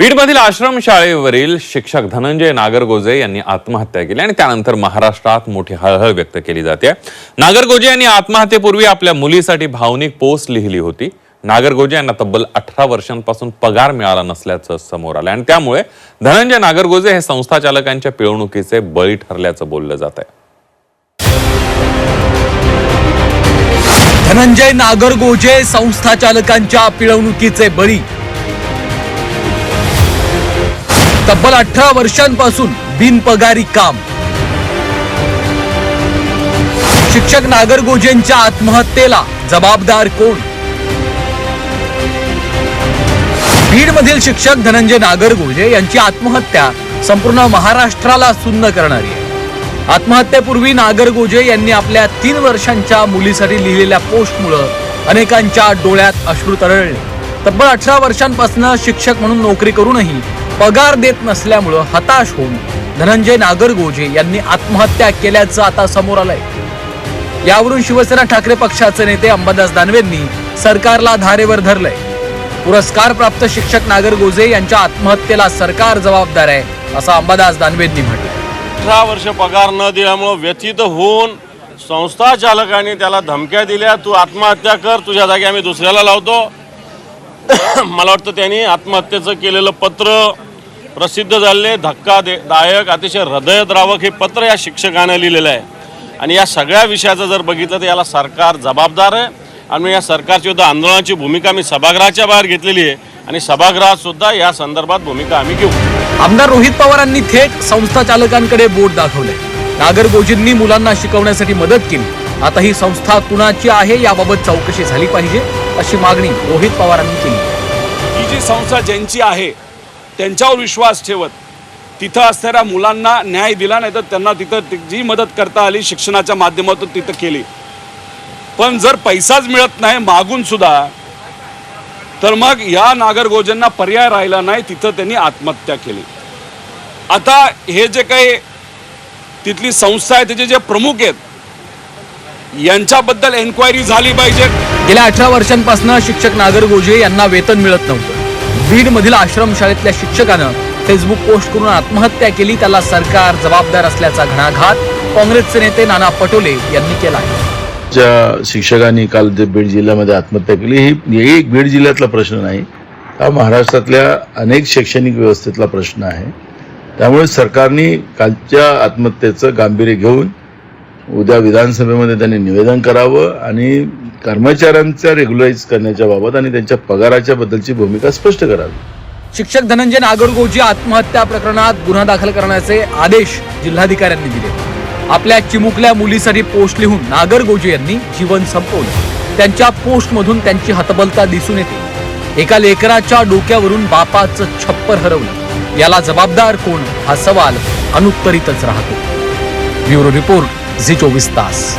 बीडमधील आश्रमशाळेवरील शिक्षक धनंजय नागरगोजे यांनी आत्महत्या केली आणि त्यानंतर महाराष्ट्रात मोठी हळहळ व्यक्त केली जाते. नागरगोजे यांनी आत्महत्येपूर्वी आपल्या मुलीसाठी भावनिक पोस्ट लिहिली होती. नागरगोजे यांना तब्बल अठरा वर्षांपासून पगार मिळाला नसल्याचं समोर आलं आणि त्यामुळे धनंजय नागरगोजे हे संस्था चालकांच्या पिळवणुकीचे बळी ठरल्याचं बोललं जात आहे. धनंजय नागरगोजे संस्था चालकांच्या पिळवणुकीचे बळी. तब्बल अठरा वर्षांपासून बिनपगारी काम. शिक्षक नागरगोजेंच्या आत्महत्येला जबाबदार कोण? बीडमधील शिक्षक धनंजय नागरगोजे यांची आत्महत्या संपूर्ण महाराष्ट्राला सुन्न करणारी आहे. आत्महत्येपूर्वी नागरगोजे यांनी आपल्या तीन वर्षांच्या मुलीसाठी लिहिलेल्या पोस्टमुळं अनेकांच्या डोळ्यात अश्रू तरळले. तब्बल अठरा वर्षांपासून शिक्षक म्हणून नोकरी करूनही पगार देत नसल्यामुळं हताश होऊन धनंजय नागरगोजे यांनी आत्महत्या केल्याचं आता समोर आलंय. यावरून शिवसेना ठाकरे पक्षाचे नेते अंबादास दानवेंनी सरकारला धारेवर धरलंय. पुरस्कार प्राप्त शिक्षक नागरगोजे यांच्या आत्महत्येला सरकार जबाबदार आहे असं अंबादास दानवेंनी म्हटलं अठरा वर्ष पगार न दिल्यामुळं व्यथित होऊन संस्था चालकांनी त्याला धमक्या दिल्या तू आत्महत्या कर तुझ्या जागी आम्ही दुसऱ्याला लावतो. मला वाटतं त्यांनी आत्महत्येचं केलेलं पत्र प्रसिद्ध झालेले धक्का दे दायक अतिशय हृदयद्रावक हे पत्र या शिक्षकानं लिहिलेलं आहे. आणि या सगळ्या विषयाचं जर बघितलं तर याला सरकार जबाबदार आहे. आणि या सरकारची सुद्धा आंदोलनाची भूमिका मी सभागृहाच्या बाहेर घेतलेली आहे. आणि सभागृहात सुद्धा या संदर्भात भूमिका आम्ही घेऊ. आमदार रोहित पवारांनी थेट संस्था चालकांकडे बोट दाखवले नागरगोजींनी मुलांना शिकवण्यासाठी मदत केली. आता ही संस्था कुणाची आहे याबाबत चौकशी झाली पाहिजे अशी मागणी रोहित पवारांनी केली. ही जी संस्था ज्यांची आहे त्यांच्यावर विश्वास ठेवत तिथं असणाऱ्या मुलांना न्याय दिला नाही तर त्यांना तिथं ती- जी मदत करता आली शिक्षणाच्या माध्यमातून तिथं केली. पण जर पैसाच मिळत नाही मागून सुद्धा तर मग या नागरगोजांना पर्याय राहिला नाही तिथं त्यांनी आत्महत्या केली. आता हे जे काही तिथली संस्था आहे त्याचे जे प्रमुख आहेत यांच्याबद्दल एन्क्वायरी झाली पाहिजे. गेल्या अठरा वर्षांपासून शिक्षक नागरगोजे यांना वेतन मिळत नव्हतं. बीड मधील आश्रमशाळेतल्या शिक्षकानं फेसबुक पोस्ट करून आत्महत्या केली त्याला सरकार जबाबदार असल्याचा घणाघात काँग्रेसचे नेते नाना पटोले यांनी केला आहे. ज्या शिक्षकांनी काल जे बीड जिल्ह्यामध्ये आत्महत्या केली ही हे एक बीड जिल्ह्यातला प्रश्न नाही. हा महाराष्ट्रातल्या अनेक शैक्षणिक व्यवस्थेतला प्रश्न आहे. त्यामुळे सरकारने कालच्या आत्महत्येचं गांभीर्य घेऊन उद्या विधानसभेमध्ये त्यांनी निवेदन करावं आणि कर्मचाऱ्यांचा रेग्युलाइज करण्याच्या बाबत आणि त्यांच्या पगाराच्या बद्दलची भूमिका स्पष्ट करावी. शिक्षक धनंजय नागरगोजी आत्महत्या प्रकरणात गुन्हा दाखल करण्याचे आदेश जिल्हाधिकाऱ्यांनी दिले. आपल्या चिमुकल्या मुलीसाठी पोस्ट लिहून नागरगोजे यांनी जीवन संपवलं. त्यांच्या पोस्टमधून त्यांची हतबलता दिसून येते. एका लेकराच्या डोक्यावरून बापाचं छप्पर हरवलं. याला जबाबदार कोण हा सवाल अनुत्तरितच राहतो. Bureau report. Zito Vistas.